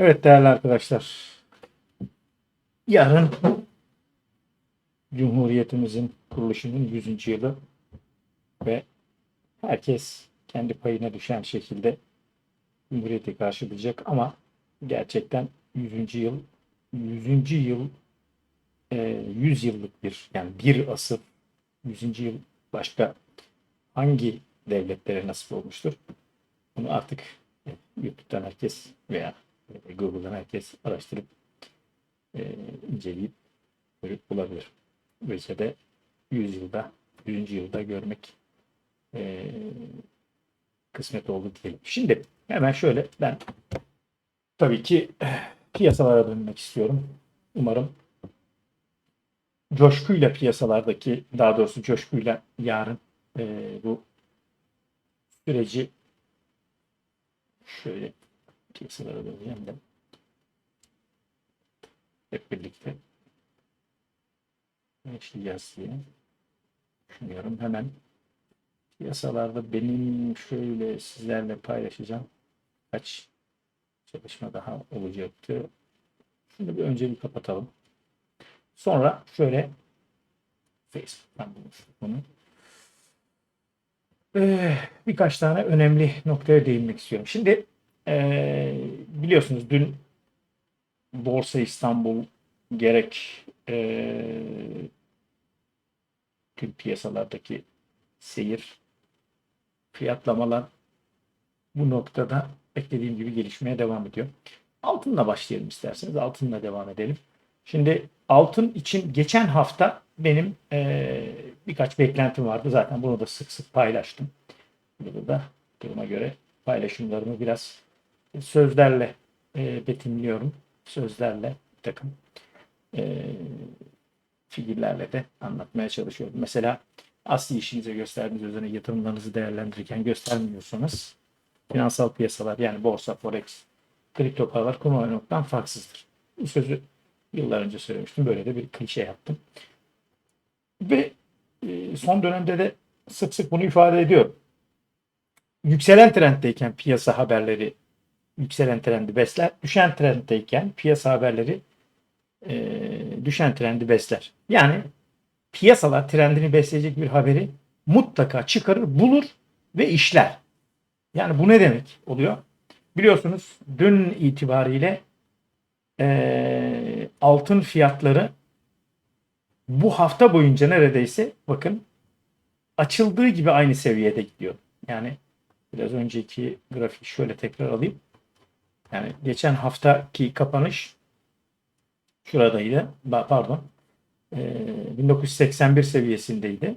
Evet değerli arkadaşlar. Yarın Cumhuriyetimizin kuruluşunun 100. yılı ve herkes kendi payına düşen şekilde Cumhuriyeti karşılayacak ama gerçekten 100. yıl 100. yıl e, 100 yıllık bir yani bir asır 100. yıl başka hangi devletlere nasip olmuştur? Bunu artık e, YouTube'dan herkes veya e, Google'dan herkes araştırıp e, inceleyip görüp bulabilir. Böylece de 100 yılda, 100. yılda görmek e, kısmet oldu diyelim. Şimdi hemen şöyle ben tabii ki piyasalara dönmek istiyorum. Umarım coşkuyla piyasalardaki daha doğrusu coşkuyla yarın e, bu süreci şöyle piyasalara döneceğim de hep birlikte yaşayacağız diye düşünüyorum. Hemen piyasalarda benim şöyle sizlerle paylaşacağım kaç çalışma daha olacaktı. Şunu bir önce bir kapatalım. Sonra şöyle Facebook'tan bulmuştuk bunu. Ee, birkaç tane önemli noktaya değinmek istiyorum. Şimdi ee, biliyorsunuz dün Borsa İstanbul gerek ee, tüm piyasalardaki seyir fiyatlamalar bu noktada beklediğim gibi gelişmeye devam ediyor. Altınla başlayalım isterseniz. Altınla devam edelim. Şimdi altın için geçen hafta benim eee, birkaç beklentim vardı. Zaten bunu da sık sık paylaştım. Burada da duruma göre paylaşımlarımı biraz sözlerle eee, betimliyorum. Sözlerle bir takım eee, figürlerle de anlatmaya çalışıyorum. Mesela asli işinize gösterdiğiniz üzerine yatırımlarınızı değerlendirirken göstermiyorsanız finansal piyasalar yani borsa, forex, kripto paralar konu oynamaktan farksızdır. Bu sözü yıllar önce söylemiştim. Böyle de bir klişe yaptım. Ve e, son dönemde de sık sık bunu ifade ediyorum. Yükselen trenddeyken piyasa haberleri yükselen trendi besler. Düşen trenddeyken piyasa haberleri e, düşen trendi besler. Yani piyasalar trendini besleyecek bir haberi mutlaka çıkarır, bulur ve işler. Yani bu ne demek oluyor? Biliyorsunuz dün itibariyle eee, altın fiyatları bu hafta boyunca neredeyse bakın açıldığı gibi aynı seviyede gidiyor. Yani biraz önceki grafik şöyle tekrar alayım. Yani geçen haftaki kapanış şuradaydı. Pardon. Eee, 1981 seviyesindeydi.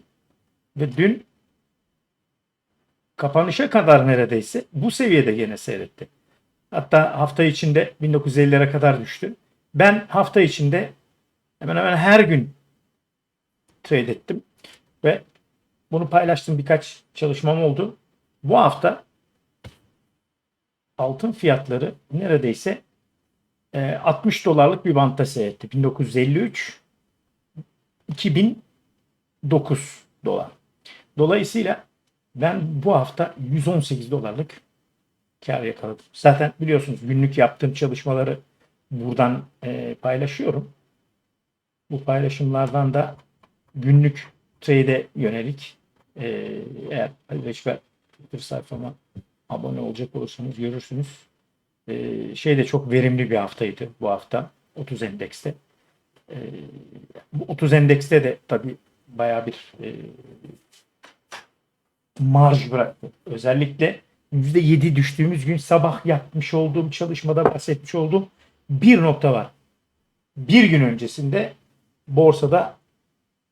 Ve dün kapanışa kadar neredeyse bu seviyede gene seyretti. Hatta hafta içinde 1950'lere kadar düştü. Ben hafta içinde hemen hemen her gün trade ettim ve bunu paylaştım birkaç çalışmam oldu. Bu hafta altın fiyatları neredeyse e, 60 dolarlık bir bantta seyretti. 1953 2009 dolar. Dolayısıyla ben bu hafta 118 dolarlık kar yakaladım. Zaten biliyorsunuz günlük yaptığım çalışmaları buradan e, paylaşıyorum. Bu paylaşımlardan da günlük trade'e yönelik e, eğer Reçber Twitter sayfama abone olacak olursanız görürsünüz. E, şey de çok verimli bir haftaydı bu hafta 30 endekste. E, bu 30 endekste de tabii bayağı bir e, marj bıraktı. Özellikle %7 düştüğümüz gün sabah yapmış olduğum çalışmada bahsetmiş olduğum bir nokta var. Bir gün öncesinde borsada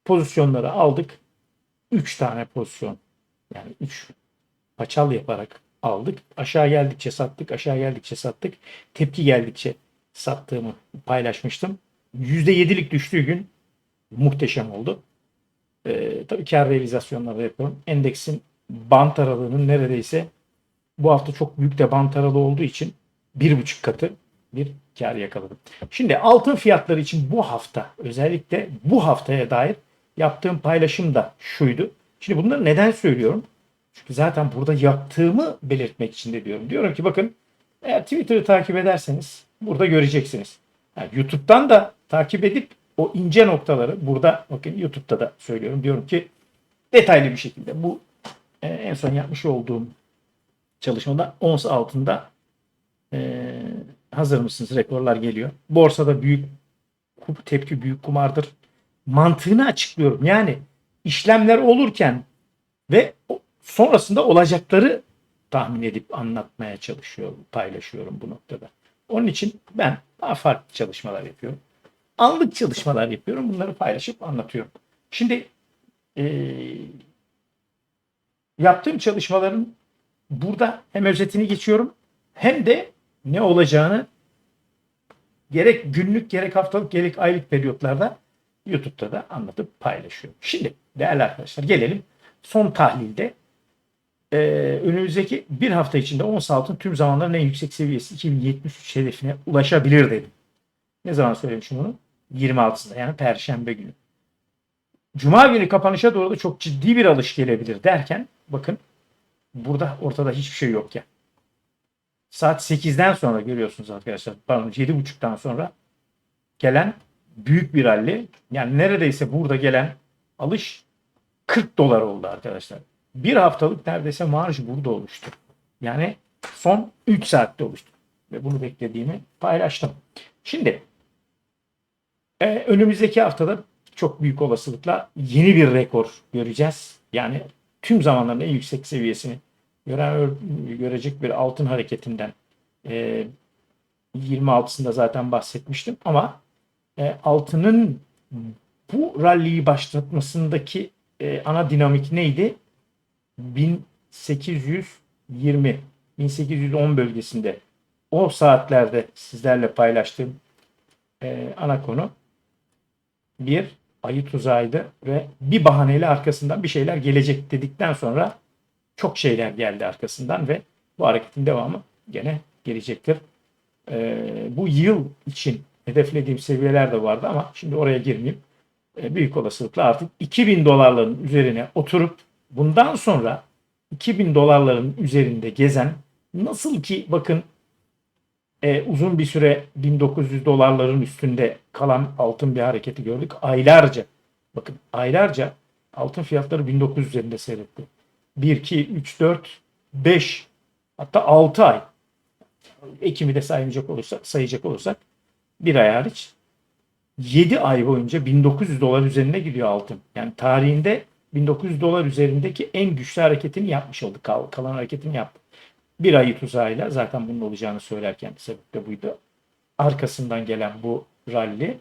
pozisyonları aldık. 3 tane pozisyon. Yani 3 paçal yaparak aldık. Aşağı geldikçe sattık, aşağı geldikçe sattık. Tepki geldikçe sattığımı paylaşmıştım. %7'lik düştüğü gün muhteşem oldu. Ee, tabii kar realizasyonları yapıyorum. Endeksin bant aralığının neredeyse bu hafta çok büyük de bant aralığı olduğu için bir buçuk katı bir kar yakaladım. Şimdi altın fiyatları için bu hafta özellikle bu haftaya dair yaptığım paylaşım da şuydu. Şimdi bunları neden söylüyorum? Çünkü zaten burada yaptığımı belirtmek için de diyorum. Diyorum ki bakın eğer Twitter'ı takip ederseniz burada göreceksiniz. Yani YouTube'dan da takip edip o ince noktaları burada bakın YouTube'da da söylüyorum. Diyorum ki detaylı bir şekilde bu e, en son yapmış olduğum çalışmada ons altında e, hazır mısınız? Rekorlar geliyor. Borsada büyük tepki büyük kumardır. Mantığını açıklıyorum. Yani işlemler olurken ve sonrasında olacakları tahmin edip anlatmaya çalışıyorum, paylaşıyorum bu noktada. Onun için ben daha farklı çalışmalar yapıyorum. Anlık çalışmalar yapıyorum. Bunları paylaşıp anlatıyorum. Şimdi eee, yaptığım çalışmaların burada hem özetini geçiyorum hem de ne olacağını gerek günlük gerek haftalık gerek aylık periyotlarda YouTube'da da anlatıp paylaşıyorum. Şimdi değerli arkadaşlar gelelim son tahlilde ee, önümüzdeki bir hafta içinde ons altın tüm zamanların en yüksek seviyesi 2073 hedefine ulaşabilir dedim. Ne zaman söylemişim bunu? 26'sında yani Perşembe günü. Cuma günü kapanışa doğru da çok ciddi bir alış gelebilir derken bakın burada ortada hiçbir şey yokken. Saat 8'den sonra görüyorsunuz arkadaşlar. Pardon 7.30'dan sonra gelen büyük bir rally. Yani neredeyse burada gelen alış 40 dolar oldu arkadaşlar. Bir haftalık neredeyse marj burada oluştu. Yani son 3 saatte oluştu. Ve bunu beklediğimi paylaştım. Şimdi e, önümüzdeki haftada çok büyük olasılıkla yeni bir rekor göreceğiz. Yani tüm zamanların en yüksek seviyesini gören, görecek bir altın hareketinden e, 26'sında zaten bahsetmiştim ama e, altının bu rally'yi başlatmasındaki e, ana dinamik neydi? 1820 1810 bölgesinde o saatlerde sizlerle paylaştığım e, ana konu bir ayı tuzağıydı ve bir bahaneyle arkasından bir şeyler gelecek dedikten sonra çok şeyler geldi arkasından ve bu hareketin devamı gene gelecektir. E, bu yıl için hedeflediğim seviyeler de vardı ama şimdi oraya girmeyeyim. E, büyük olasılıkla artık 2000 dolarların üzerine oturup bundan sonra 2000 dolarların üzerinde gezen nasıl ki bakın e, uzun bir süre 1900 dolarların üstünde kalan altın bir hareketi gördük. Aylarca bakın aylarca altın fiyatları 1900 üzerinde seyretti. 1, 2, 3, 4, 5 hatta 6 ay Ekim'i de saymayacak olursak, sayacak olursak bir ay hariç 7 ay boyunca 1900 dolar üzerine gidiyor altın. Yani tarihinde 1900 dolar üzerindeki en güçlü hareketini yapmış oldu. Kal, kalan hareketini yaptı. Bir ayı tuzağıyla zaten bunun olacağını söylerken sebep de buydu. Arkasından gelen bu rally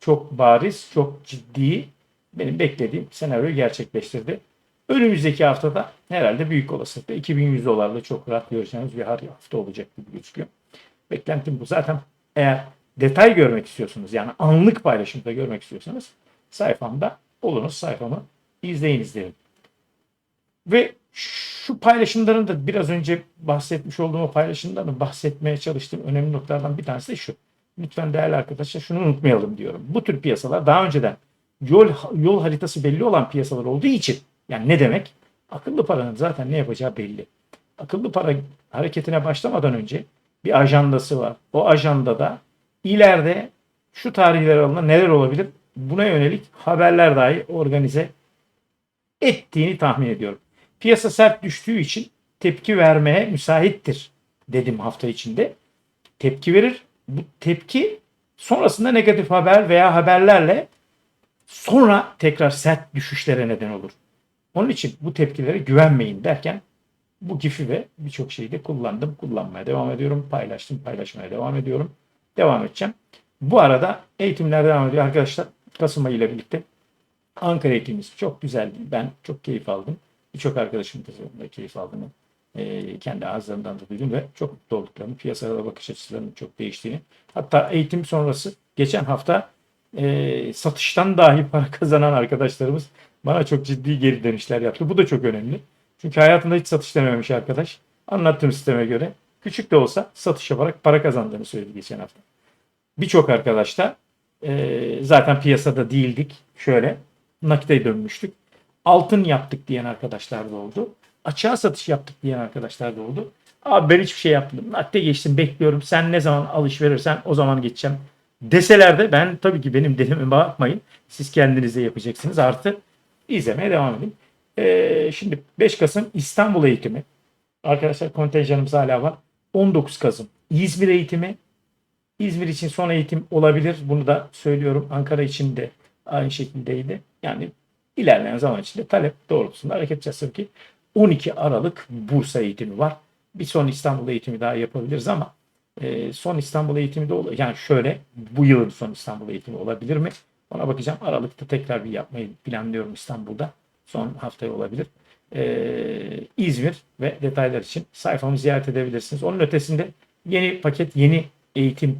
çok bariz, çok ciddi benim beklediğim senaryoyu gerçekleştirdi. Önümüzdeki haftada herhalde büyük olasılıkla 2100 dolarla çok rahat göreceğiniz bir hafta olacak gibi gözüküyor. Beklentim bu. Zaten eğer detay görmek istiyorsunuz yani anlık paylaşımda görmek istiyorsanız sayfamda olunuz sayfamı izleyiniz derim. Ve şu paylaşımların da biraz önce bahsetmiş olduğum paylaşımdan bahsetmeye çalıştığım önemli noktalardan bir tanesi de şu. Lütfen değerli arkadaşlar şunu unutmayalım diyorum. Bu tür piyasalar daha önceden yol yol haritası belli olan piyasalar olduğu için yani ne demek? Akıllı paranın zaten ne yapacağı belli. Akıllı para hareketine başlamadan önce bir ajandası var. O ajandada ileride şu tarihler arasında neler olabilir? Buna yönelik haberler dahi organize ettiğini tahmin ediyorum. Piyasa sert düştüğü için tepki vermeye müsaittir dedim hafta içinde. Tepki verir. Bu tepki sonrasında negatif haber veya haberlerle sonra tekrar sert düşüşlere neden olur. Onun için bu tepkilere güvenmeyin derken bu gifi ve birçok şeyi de kullandım. Kullanmaya devam ediyorum. Paylaştım. Paylaşmaya devam ediyorum. Devam edeceğim. Bu arada eğitimler devam ediyor arkadaşlar. Kasım ayı ile birlikte Ankara eğitimimiz çok güzeldi. Ben çok keyif aldım. Birçok arkadaşım da keyif aldığını e, kendi ağızlarından da duydum ve çok mutlu olduklarını, piyasaya bakış açılarının çok değiştiğini. Hatta eğitim sonrası geçen hafta e, satıştan dahi para kazanan arkadaşlarımız bana çok ciddi geri dönüşler yaptı. Bu da çok önemli. Çünkü hayatında hiç satış dememiş arkadaş. Anlattığım sisteme göre küçük de olsa satış yaparak para kazandığını söyledi geçen hafta. Birçok arkadaş da e, zaten piyasada değildik. Şöyle nakite dönmüştük. Altın yaptık diyen arkadaşlar da oldu. Açığa satış yaptık diyen arkadaşlar da oldu. Abi ben hiçbir şey yapmadım. Nakde geçtim bekliyorum. Sen ne zaman alış verirsen o zaman geçeceğim. Deseler de ben tabii ki benim dediğime bakmayın. Siz kendinize yapacaksınız. Artı izlemeye devam edin. Ee, şimdi 5 Kasım İstanbul eğitimi. Arkadaşlar kontenjanımız hala var. 19 Kasım İzmir eğitimi. İzmir için son eğitim olabilir. Bunu da söylüyorum. Ankara için de aynı şekildeydi. Yani ilerleyen zaman içinde talep doğrultusunda hareket edeceğiz tabii ki. 12 Aralık Bursa eğitimi var. Bir son İstanbul eğitimi daha yapabiliriz ama e, son İstanbul eğitimi de olur. Yani şöyle bu yılın son İstanbul eğitimi olabilir mi? Ona bakacağım. Aralıkta tekrar bir yapmayı planlıyorum İstanbul'da. Son haftaya olabilir. E, İzmir ve detaylar için sayfamı ziyaret edebilirsiniz. Onun ötesinde yeni paket, yeni eğitim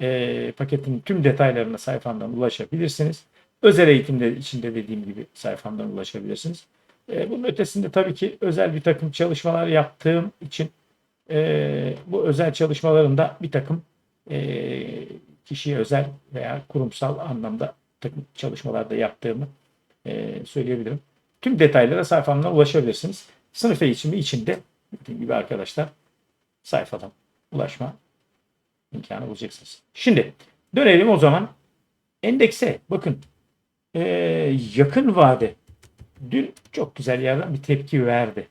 e, paketin tüm detaylarına sayfamdan ulaşabilirsiniz. Özel eğitimler içinde dediğim gibi sayfamdan ulaşabilirsiniz. E, bunun ötesinde tabii ki özel bir takım çalışmalar yaptığım için e, bu özel çalışmalarında bir takım e, kişiye özel veya kurumsal anlamda takım çalışmalarda yaptığımı söyleyebilirim. Tüm detaylara sayfamdan ulaşabilirsiniz. Sınıf eğitimi içinde dediğim gibi arkadaşlar sayfadan ulaşma imkanı bulacaksınız. Şimdi dönelim o zaman endekse. Bakın e, yakın vade dün çok güzel yerden bir tepki verdi.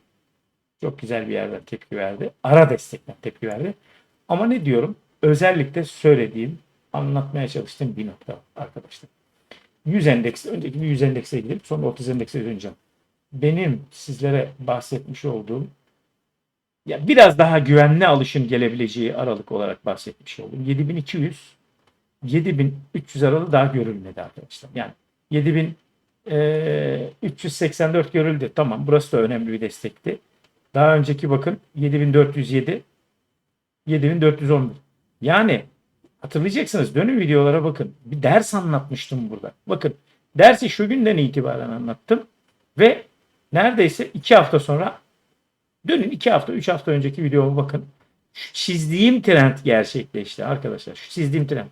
Çok güzel bir yerden tepki verdi. Ara destekten tepki verdi. Ama ne diyorum? Özellikle söylediğim, anlatmaya çalıştığım bir nokta arkadaşlar. 100 endeks, önceki bir 100 endekse gidip sonra 30 endekse döneceğim. Benim sizlere bahsetmiş olduğum ya biraz daha güvenli alışın gelebileceği aralık olarak bahsetmiş oldum. 7200 7300 aralığı daha görülmedi arkadaşlar. Yani 7384 görüldü. Tamam burası da önemli bir destekti. Daha önceki bakın 7407 7411. Yani hatırlayacaksınız dönün videolara bakın. Bir ders anlatmıştım burada. Bakın dersi şu günden itibaren anlattım. Ve neredeyse iki hafta sonra dönün iki hafta üç hafta önceki videoma bakın. Şu çizdiğim trend gerçekleşti arkadaşlar. Şu çizdiğim trend.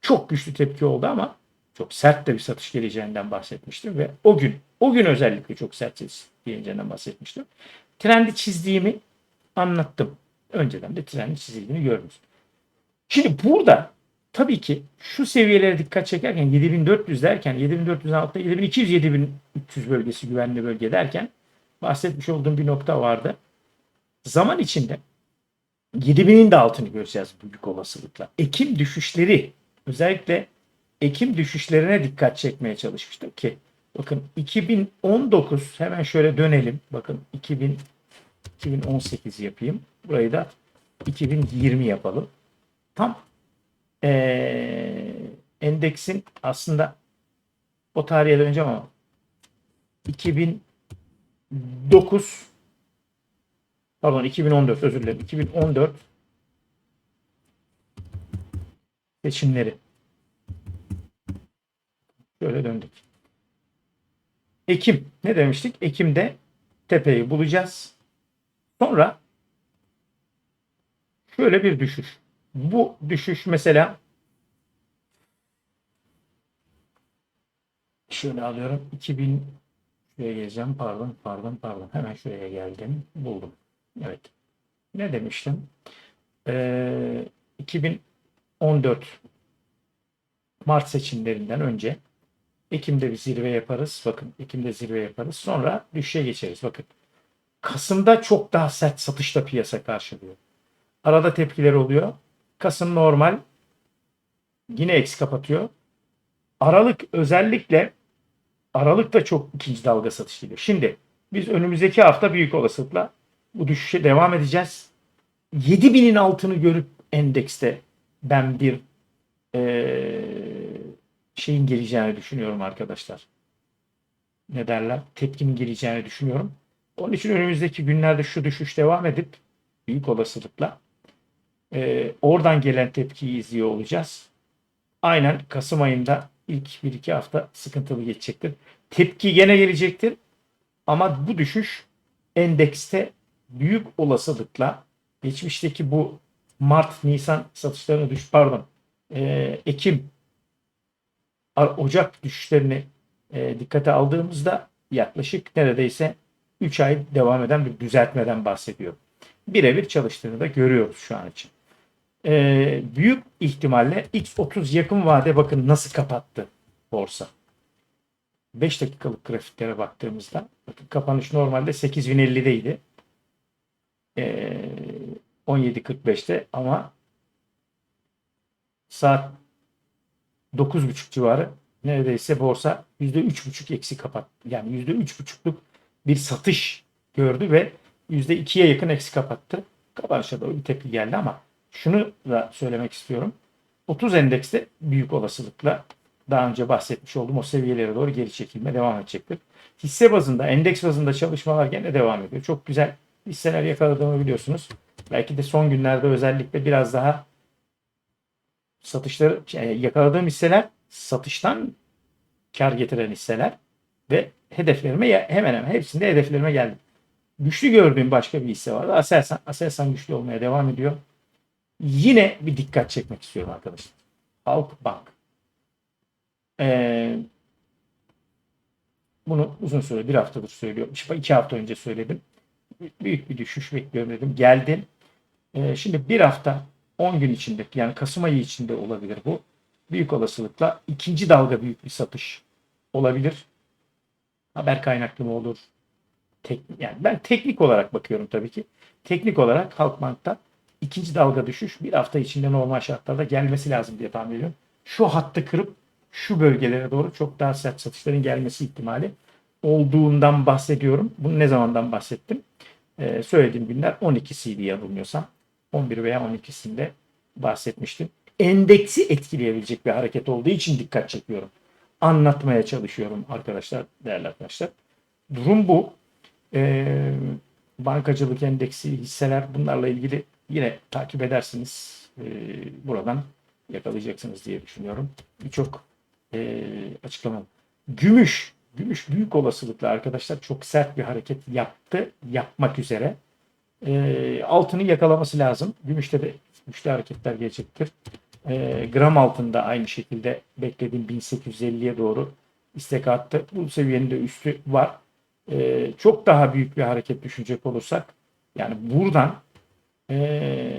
Çok güçlü tepki oldu ama çok sert de bir satış geleceğinden bahsetmiştim ve o gün o gün özellikle çok sert geleceğinden bahsetmiştim. Trendi çizdiğimi anlattım. Önceden de trendi çizildiğini gördünüz. Şimdi burada tabii ki şu seviyelere dikkat çekerken 7400 derken 7400 altta 7200 7300 bölgesi güvenli bölge derken bahsetmiş olduğum bir nokta vardı. Zaman içinde 7000'in de altını göreceğiz büyük olasılıkla. Ekim düşüşleri özellikle Ekim düşüşlerine dikkat çekmeye çalışmıştım ki bakın 2019 hemen şöyle dönelim. Bakın 2000 2018 yapayım. Burayı da 2020 yapalım. Tam ee, endeksin aslında o tarihe döneceğim ama 2009 pardon 2014 özür dilerim 2014 seçimleri Şöyle döndük. Ekim. Ne demiştik? Ekim'de tepeyi bulacağız. Sonra şöyle bir düşüş. Bu düşüş mesela şöyle alıyorum. 2000 şuraya geleceğim. Pardon, pardon, pardon. Hemen şuraya geldim. Buldum. Evet. Ne demiştim? Ee, 2014 Mart seçimlerinden önce Ekim'de bir zirve yaparız. Bakın Ekim'de zirve yaparız. Sonra düşüşe geçeriz. Bakın Kasım'da çok daha sert satışla piyasa karşılıyor. Arada tepkiler oluyor. Kasım normal. Yine eksi kapatıyor. Aralık özellikle Aralık'ta çok ikinci dalga satış geliyor. Şimdi biz önümüzdeki hafta büyük olasılıkla bu düşüşe devam edeceğiz. 7000'in altını görüp endekste ben bir ee, şeyin geleceğini düşünüyorum arkadaşlar. Ne derler? Tepkinin geleceğini düşünüyorum. Onun için önümüzdeki günlerde şu düşüş devam edip büyük olasılıkla e, oradan gelen tepkiyi izliyor olacağız. Aynen Kasım ayında ilk 1-2 hafta sıkıntılı geçecektir. Tepki gene gelecektir. Ama bu düşüş endekste büyük olasılıkla geçmişteki bu Mart, Nisan satışlarını düş pardon e, Ekim Ocak düşüşlerini e, dikkate aldığımızda yaklaşık neredeyse 3 ay devam eden bir düzeltmeden bahsediyorum. birebir çalıştığını da görüyoruz şu an için. Ee, büyük ihtimalle X30 yakın vade bakın nasıl kapattı borsa. 5 dakikalık grafiklere baktığımızda bakın kapanış normalde 8050'deydi. Ee, 17.45'te ama saat 9.30 civarı neredeyse borsa %3.5 eksi kapattı. Yani %3.5'luk bir satış gördü ve %2'ye yakın eksi kapattı. Kapanışa doğru bir tepki geldi ama şunu da söylemek istiyorum. 30 endekste büyük olasılıkla daha önce bahsetmiş olduğum o seviyelere doğru geri çekilme devam edecektir. Hisse bazında, endeks bazında çalışmalar gene devam ediyor. Çok güzel hisseler yakaladığımı biliyorsunuz. Belki de son günlerde özellikle biraz daha satışları şey, yakaladığım hisseler satıştan kar getiren hisseler ve hedeflerime hemen hemen hepsinde hedeflerime geldim. Güçlü gördüğüm başka bir hisse vardı. Aselsan, Aselsan güçlü olmaya devam ediyor. Yine bir dikkat çekmek istiyorum arkadaşlar. Halkbank. Ee, bunu uzun süre bir haftadır söylüyorum. İki hafta önce söyledim. Büyük bir düşüş bekliyorum dedim. Geldi. Ee, şimdi bir hafta 10 gün içinde yani Kasım ayı içinde olabilir bu. Büyük olasılıkla ikinci dalga büyük bir satış olabilir. Haber kaynaklı mı olur? Tek, yani ben teknik olarak bakıyorum tabii ki. Teknik olarak Halkbank'ta ikinci dalga düşüş bir hafta içinde normal şartlarda gelmesi lazım diye tahmin ediyorum. Şu hattı kırıp şu bölgelere doğru çok daha sert satışların gelmesi ihtimali olduğundan bahsediyorum. Bunu ne zamandan bahsettim? Ee, söylediğim günler 12'siydi yanılmıyorsam. 11 veya 12'sinde bahsetmiştim. Endeksi etkileyebilecek bir hareket olduğu için dikkat çekiyorum. Anlatmaya çalışıyorum arkadaşlar, değerli arkadaşlar. Durum bu. Ee, bankacılık endeksi, hisseler bunlarla ilgili yine takip edersiniz. Ee, buradan yakalayacaksınız diye düşünüyorum. Birçok e, açıklama. Gümüş. Gümüş büyük olasılıkla arkadaşlar çok sert bir hareket yaptı. Yapmak üzere. E, altını yakalaması lazım. Gümüşte de güçlü hareketler gelecektir. E, gram altında aynı şekilde beklediğim 1850'ye doğru istek attı. Bu seviyenin de üstü var. E, çok daha büyük bir hareket düşünecek olursak yani buradan e,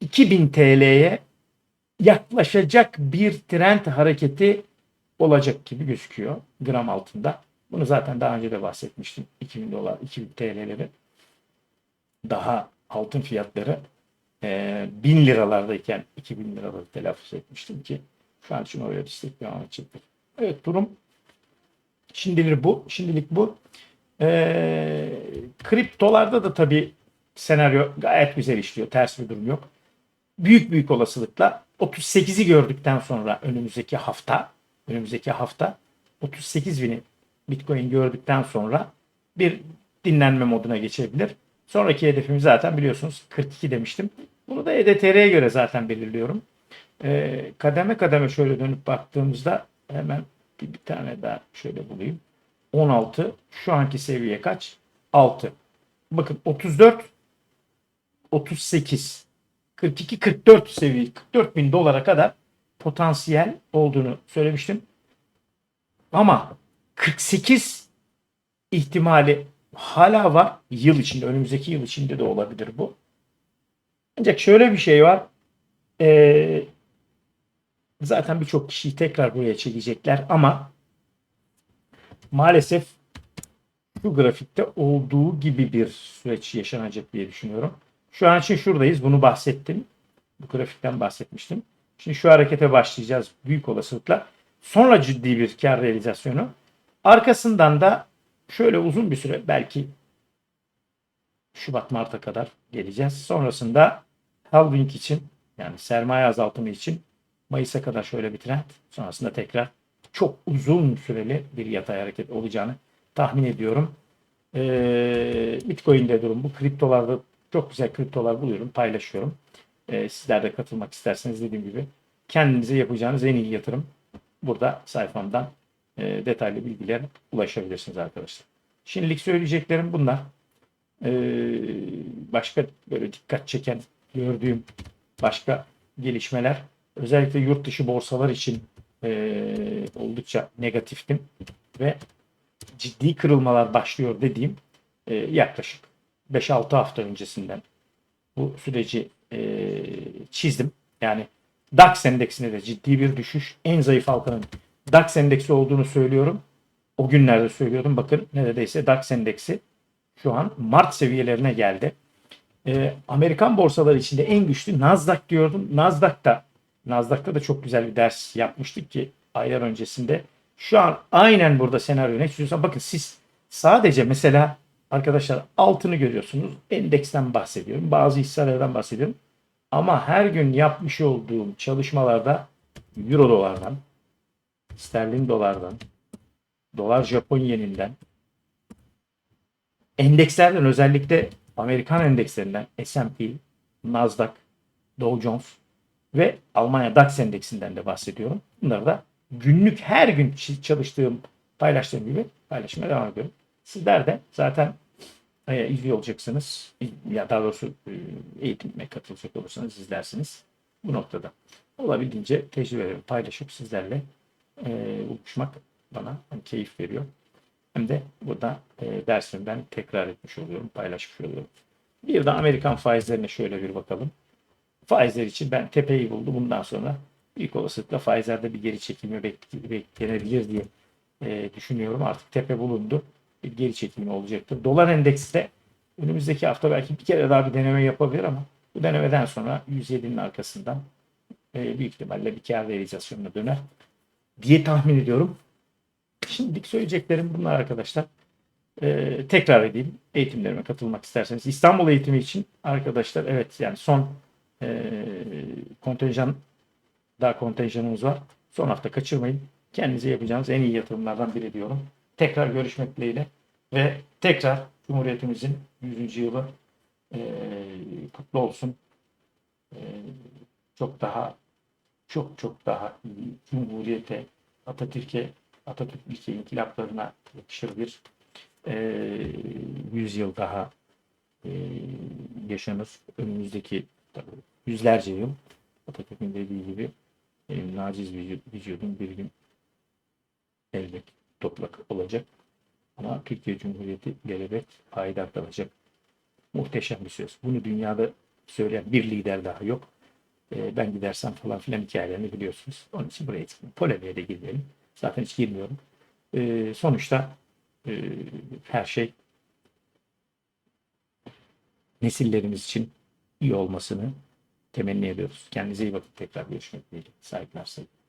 2000 TL'ye yaklaşacak bir trend hareketi olacak gibi gözüküyor gram altında. Bunu zaten daha önce de bahsetmiştim. 2000 dolar, 2000 TL'leri daha altın fiyatları e, 1000 liralardayken 2000 liraları telaffuz etmiştim ki şu an için oraya destek devam edecektir. Evet durum şimdilik bu. Şimdilik bu. E, kriptolarda da tabii senaryo gayet güzel işliyor. Ters bir durum yok. Büyük büyük olasılıkla 38'i gördükten sonra önümüzdeki hafta önümüzdeki hafta 38 bini Bitcoin gördükten sonra bir dinlenme moduna geçebilir. Sonraki hedefimi zaten biliyorsunuz 42 demiştim. Bunu da EDTR'ye göre zaten belirliyorum. Ee, kademe kademe şöyle dönüp baktığımızda hemen bir, bir tane daha şöyle bulayım. 16 şu anki seviye kaç? 6. Bakın 34 38 42 44 seviye 44 bin dolara kadar potansiyel olduğunu söylemiştim. Ama 48 ihtimali hala var. Yıl içinde, önümüzdeki yıl içinde de olabilir bu. Ancak şöyle bir şey var. Ee, zaten birçok kişiyi tekrar buraya çekecekler ama maalesef şu grafikte olduğu gibi bir süreç yaşanacak diye düşünüyorum. Şu an için şuradayız. Bunu bahsettim. Bu grafikten bahsetmiştim. Şimdi şu harekete başlayacağız büyük olasılıkla. Sonra ciddi bir kar realizasyonu. Arkasından da şöyle uzun bir süre belki Şubat Mart'a kadar geleceğiz. Sonrasında halving için yani sermaye azaltımı için Mayıs'a kadar şöyle bir trend. Sonrasında tekrar çok uzun süreli bir yatay hareket olacağını tahmin ediyorum. Ee, Bitcoin'de durum bu. Kriptolarda çok güzel kriptolar buluyorum, paylaşıyorum. Ee, sizler de katılmak isterseniz dediğim gibi kendinize yapacağınız en iyi yatırım burada sayfamdan e, detaylı bilgiler ulaşabilirsiniz arkadaşlar. Şimdilik söyleyeceklerim bunlar. Ee, başka böyle dikkat çeken gördüğüm başka gelişmeler özellikle yurt dışı borsalar için e, oldukça negatiftim ve ciddi kırılmalar başlıyor dediğim e, yaklaşık 5-6 hafta öncesinden bu süreci e, çizdim. Yani DAX endeksinde de ciddi bir düşüş. En zayıf halkanın DAX endeksi olduğunu söylüyorum. O günlerde söylüyordum. Bakın neredeyse DAX endeksi şu an Mart seviyelerine geldi. E, Amerikan borsaları içinde en güçlü Nasdaq diyordum. Nasdaq'ta Nasdaq'ta da çok güzel bir ders yapmıştık ki aylar öncesinde. Şu an aynen burada senaryo ne çiziyorsa bakın siz sadece mesela arkadaşlar altını görüyorsunuz. Endeksten bahsediyorum. Bazı hisselerden bahsediyorum. Ama her gün yapmış olduğum çalışmalarda euro dolardan, sterlin dolardan, dolar Japon yeninden, endekslerden özellikle Amerikan endekslerinden S&P, Nasdaq, Dow Jones ve Almanya DAX endeksinden de bahsediyorum. Bunları da günlük her gün çalıştığım, paylaştığım gibi paylaşmaya devam ediyorum. Sizler de zaten e, olacaksınız. Ya daha doğrusu e, eğitime katılacak olursanız izlersiniz bu noktada. Olabildiğince tecrübelerimi paylaşıp sizlerle e, buluşmak bana hem keyif veriyor. Hem de burada e, dersimden tekrar etmiş oluyorum, paylaşmış oluyorum. Bir de Amerikan faizlerine şöyle bir bakalım. Faizler için ben tepeyi buldum. Bundan sonra büyük olasılıkla faizlerde bir geri çekilme bek- beklenebilir diye e, düşünüyorum. Artık tepe bulundu. Bir geri çekilme olacaktır. Dolar endeksi de önümüzdeki hafta belki bir kere daha bir deneme yapabilir ama bu denemeden sonra 107'nin arkasından e, büyük ihtimalle bir kar realizasyonuna döner diye tahmin ediyorum. Şimdilik söyleyeceklerim bunlar arkadaşlar. Ee, tekrar edeyim. Eğitimlerime katılmak isterseniz. İstanbul eğitimi için arkadaşlar evet yani son e, kontenjan daha kontenjanımız var. Son hafta kaçırmayın. Kendinize yapacağınız en iyi yatırımlardan biri diyorum. Tekrar görüşmek dileğiyle ve tekrar Cumhuriyetimizin 100. yılı e, kutlu olsun. E, çok daha çok çok daha iyi Cumhuriyete, Atatürk'e, Atatürk ülke inkılaplarına yakışır bir e, yüzyıl daha e, yaşanır. Önümüzdeki tabii, yüzlerce yıl Atatürk'ün dediği gibi benim naciz vücu- vücudum bir gün elbet toprak olacak. Ama Türkiye Cumhuriyeti gelebek payidar kalacak. Muhteşem bir söz. Bunu dünyada söyleyen bir lider daha yok. E, ben gidersem falan filan hikayelerini biliyorsunuz. Onun için buraya çıkmıyorum. Polemiğe de girmeyelim. Zaten hiç girmiyorum. E, sonuçta e, her şey nesillerimiz için iyi olmasını temenni ediyoruz. Kendinize iyi bakın. Tekrar görüşmek dileğiyle. Saygılar, sevgiler.